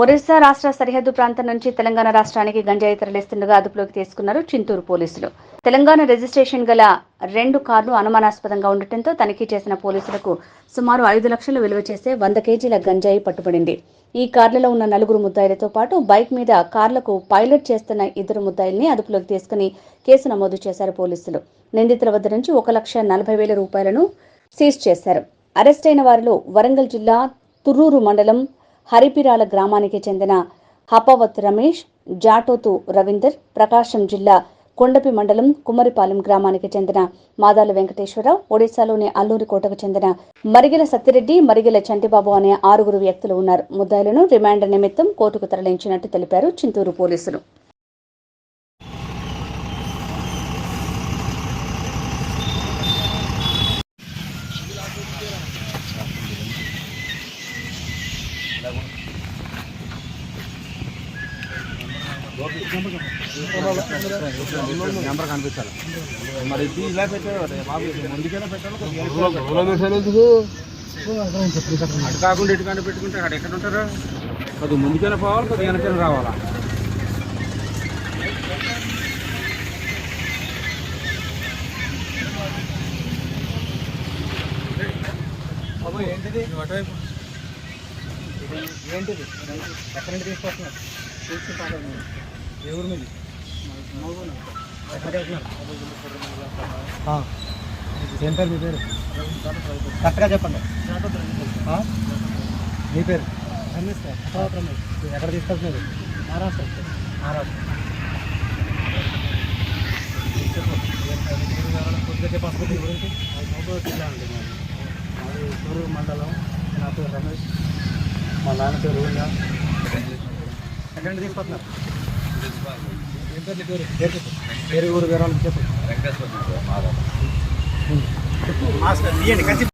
ఒరిస్సా రాష్ట్ర సరిహద్దు ప్రాంతం నుంచి తెలంగాణ రాష్ట్రానికి గంజాయి తరలిస్తుండగా అదుపులోకి తీసుకున్నారు చింతూరు పోలీసులు. తెలంగాణ రిజిస్ట్రేషన్ గల రెండు కార్లు అనుమానాస్పదంగా ఉండటంతో తనిఖీ చేసిన పోలీసులకు సుమారు ఐదు లక్షలు విలువ చేసే వంద కేజీల గంజాయి పట్టుబడింది. ఈ కార్లలో ఉన్న నలుగురు ముద్దాయిలతో పాటు బైక్ మీద కార్లకు పైలట్ చేస్తున్న ఇద్దరు ముద్దాయిల్ని అదుపులోకి తీసుకుని కేసు నమోదు చేశారు పోలీసులు. నిందితుల వద్ద నుంచి ఒక లక్ష నలభై వేల రూపాయలను సీజ్ చేశారు. అరెస్ట్ అయిన వారిలో వరంగల్ జిల్లా తుర్రూరు మండలం హరిపిరాల గ్రామానికి చెందిన హపవత్ రమేష్ జాటోతు రవీందర్ ప్రకాశం జిల్లా కొండపి మండలం కుమ్మరిపాలెం గ్రామానికి చెందిన మాదాల వెంకటేశ్వరరావు ఒడిశాలోని అల్లూరి కోటకు చెందిన మరిగిల సత్తిరెడ్డి మరిగిల చంటిబాబు అనే ఆరుగురు వ్యక్తులు ఉన్నారు. ముద్దాయిలను రిమాండ్ నిమిత్తం కోర్టుకు తరలించినట్టు తెలిపారు చింతూరు పోలీసులు. నెంబర్ కనిపించాలి మరి ఇది ఇలా పెట్టారు బాబు ముందుకైనా పెట్టాలి అటు కాకుండా ఇటు కానీ పెట్టుకుంటే అక్కడ ఎక్కడ ఉంటారు కొద్దిగా ముందుకైనా పోవాలి కొద్దిగా వెనకైనా రావాలా ఏంటిది అటువైపు. ఏంటిది? ఎక్కడి నుంచి తీసుకొస్తున్నారు చూసుకుంటాను ఏ ఊరు మీది? ఏం పేరు మీ పేరు? కరెక్ట్గా చెప్పండి? మీ పేరు? రమేష్ సార్. రమేష్ ఎక్కడ తీసుకెళ్తున్నారు మహారాష్ట్ర. మహారాష్ట్ర. కొద్దిగా గురించి మహబూబ్ జిల్లా అండి మాది. తూరు మండలం. నా పేరు రమేష్. మా నాన్న పేరు ఎక్కడి నుంచి తీసుకొస్తున్నారు? పేరు ఊరు వివరాలు చెప్పు. చెప్పు. మాస్టర్ తీయండి కలిసి